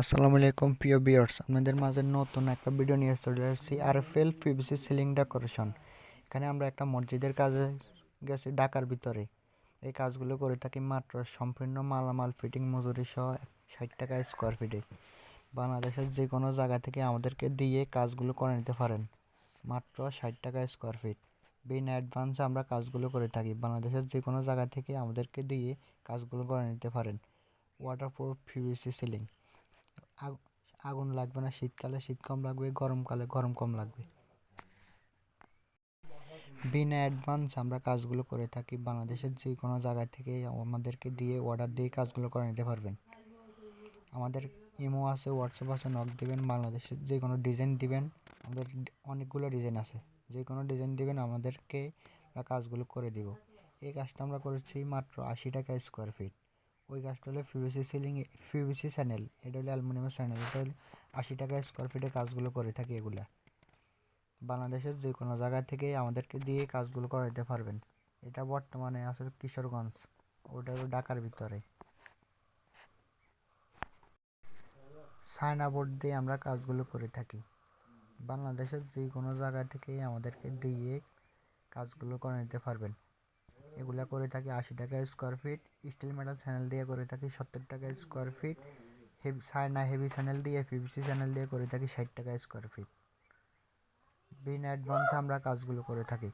আসসালামু আলাইকুম, প্রিয় বিয়ার্স আপনাদের মাঝে নতুন একটা ভিডিও নিয়ে চলে আসছি আর F L PVC ceiling decoration. এখানে আমরা একটা মসজিদের কাজে গেছি ঢাকার ভিতরে। এই কাজগুলো করে থাকি মাত্র সম্পূর্ণ মালামাল ফিটিং মজুরি সহ ষাট টাকা স্কোয়ার ফিটে। বাংলাদেশের যে কোনো জায়গা থেকে আমাদেরকে দিয়ে কাজগুলো করে নিতে পারেন। মাত্র ষাট টাকা স্কোয়ার ফিট। বিনা অ্যাডভান্সে আমরা কাজগুলো করে থাকি। বাংলাদেশের যে কোনো জায়গা থেকে আমাদেরকে দিয়ে কাজগুলো করে নিতে পারেন। Waterproof PVC ceiling. আগুন লাগবে না, শীতকালে শীত কম লাগবে, গরমকালে গরম কম লাগবে। বিনা অ্যাডভান্স আমরা কাজগুলো করে থাকি। বাংলাদেশের যে কোনো জায়গা থেকে আমাদেরকে দিয়ে, অর্ডার দিয়ে কাজগুলো করে নিতে পারবেন। আমাদের ইমো আছে, হোয়াটসঅ্যাপ আছে নক দিবেন, বাংলাদেশের যে কোনো ডিজাইন দিবেন। আমাদের অনেকগুলো ডিজাইন আছে। যে কোনো ডিজাইন দিবেন, আমাদেরকে আমরা কাজগুলো করে দিব। এই কাজটা আমরা করেছি মাত্র আশি টাকা স্কোয়ার ফিট ওই গাছটা হলো পিভিসি সিলিং পিভিসি চ্যানেল এটা হলো অ্যালুমিনিয়ামের চ্যানেল এটা হলো আশি টাকা স্কোয়ার ফিটে কাজগুলো করে থাকি এগুলা। বাংলাদেশের যে কোনো জায়গা থেকে আমাদেরকে দিয়ে কাজগুলো করে দিতে পারবেন। এটা বর্তমানে আসলে কিশোরগঞ্জ, ওটা হলো ঢাকার ভিতরে। সাইনা বোর্ড দিয়ে আমরা কাজগুলো করে থাকি। বাংলাদেশের যে কোনো জায়গা থেকে আমাদেরকে দিয়ে কাজগুলো করে নিতে পারবেন। এগুলা করে থাকি আশি টাকা square feet steel metal channel দিয়ে করে থাকি সত্তর টাকা স্কোয়ার ফিট হেভি সায়না হেভি চ্যানেল দিয়ে পিভিসি চ্যানেল দিয়ে করে থাকি ষাট টাকা স্কোয়ার ফিট বিন অ্যাডভান্স আমরা কাজগুলো করে থাকি।